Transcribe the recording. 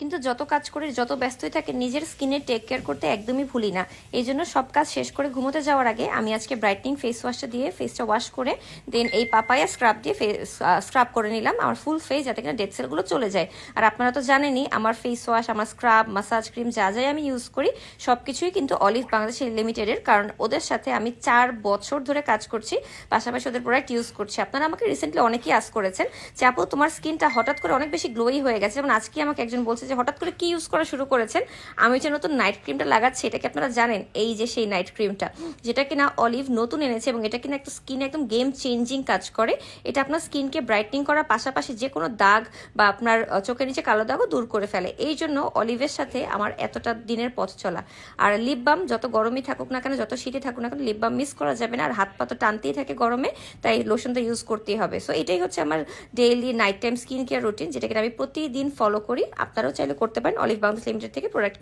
কিন্তু যত কাজ করে, যত ব্যস্তই থাকে, নিজের স্কিনের টেক কেয়ার করতে একদমই ভুলি না। এই জন্য সব কাজ শেষ করে ঘুমোতে যাওয়ার আগে আমি আজকে ব্রাইটনিং ফেস ওয়াশটা দিয়ে ফেসটা ওয়াশ করে দেন এই পাপায়া স্ক্রাব দিয়ে স্ক্রাব করে নিলাম, আমার ফুল ফেস যাতে কিনা ডেড সেলগুলো চলে যায়। আর আপনারা তো জানেনই, আমার ফেস ওয়াশ আমার স্ক্রাব মাসাজ ক্রিম যা যাই আমি ইউজ করি সব কিছুই কিন্তু অলিভ বাংলাদেশ লিমিটেডের কারণ ওদের সাথে আমি চার বছর ধরে কাজ করছি, পাশাপাশি ওদের প্রোডাক্ট ইউজ করছি। আপনারা আমাকে রিসেন্টলি অনেকেই আস করেছেন যে, আপু, তোমার স্কিনটা হঠাৎ করে অনেক বেশি গ্লোই হয়ে গেছে। যেমন আজকে আমাকে একজন বলছে যে হঠাৎ করে কি ইউজ করা শুরু করেছেন? আমি যে নতুন নাইট ক্রিমটা লাগাচ্ছি, এটা কি আপনারা জানেন? এই যে সেই নাইট ক্রিমটা যেটা কিনা অলিভ নতুন এনেছে এবং এটা কিনা একটা স্কিন একদম গেম চেঞ্জিং কাজ করে। এটা আপনার স্কিনকে ব্রাইটনিং করার পাশাপাশি যে কোনো দাগ বা আপনার চোখের নিচে কালো দাগও দূর করে ফেলে। এই জন্য অলিভের সাথে আমার এতটা দিনের পথ চলা। আর লিপ বাম যত গরমই থাকুক না কেন, যত শীতে থাকুক না কেন লিপ বাম মিস করা যাবে না। আর হাত পা তো টানতেই থাকে গরমে, তাই লোশনটা ইউজ করতেই হবে। সো এটাই হচ্ছে আমার daily night time skin care routine যেটাকে আমি প্রতিদিন ফলো করি। আপনারাও চাইলে করতে পারেন। অলিভ বাংলাদেশ লিমিটেড থেকে প্রোডাক্ট